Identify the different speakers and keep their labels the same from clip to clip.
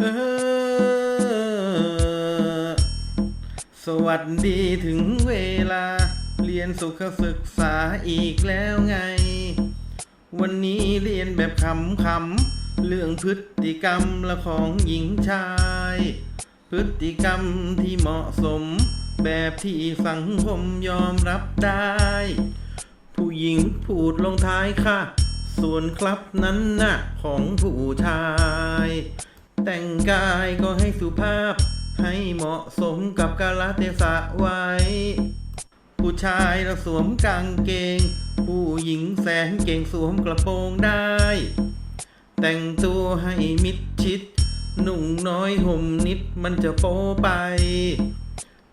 Speaker 1: สวัสดีถึงเวลา เรียนสุขศึกษาอีกแล้วไง วันนี้เรียนแบบขำๆเรื่องพฤติกรรมละของหญิงชาย พฤติกรรมที่เหมาะสม แบบที่สังคมยอมรับได้ ผู้หญิงพูดลงท้ายค่ะ ส่วนครับนั้นน่ะของผู้ชาย แต่งกายก็ให้สุภาพ ให้เหมาะสมกับกาลเทศะไว้ ผู้ชายเราสวมกางเกง ผู้หญิงแสนเก่งสวมกระโปรงได้ แต่งตัวให้มิดชิด หนุ่งน้อยห่มนิดมันจะโป๊ไป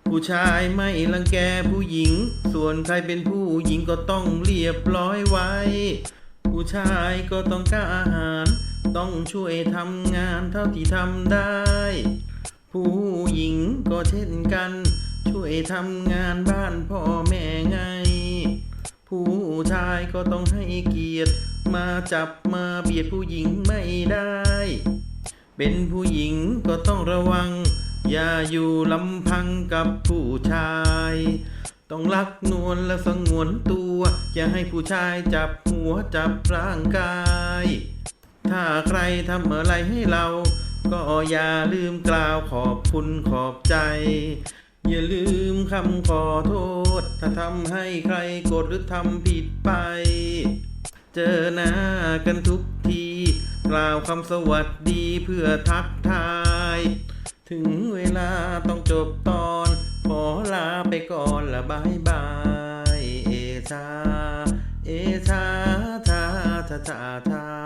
Speaker 1: ผู้ชายไม่รังแกผู้หญิง ส่วนใครเป็นผู้หญิงก็ต้องเรียบร้อยไว้ ผู้ชายก็ต้องกล้าอาหาร ต้องช่วยทำงานเท่าที่ทำได้ ผู้หญิงก็เช่นกัน ช่วยทำงานบ้านพ่อแม่ไง ผู้ชายก็ต้องให้เกียรติ มาจับมาเบียดผู้หญิงไม่ได้ เป็นผู้หญิงก็ต้องระวัง อย่าอยู่ลำพังกับผู้ชาย ต้องรักนวลและสงวนตัว อย่าให้ผู้ชายจับหัวจับร่างกาย ถ้าใครทำอะไรให้เรา ก็อย่าลืมกล่าวขอบคุณขอบใจ อย่าลืมคำขอโทษ ถ้าทำให้ใครโกรธหรือทำผิดไป เจอหน้ากันทุกที กล่าวคำสวัสดีเพื่อทักทาย ถึงเวลาต้องจบตอน ขอลาไปก่อนละบายบายเอชาเอชาทาทาทาทา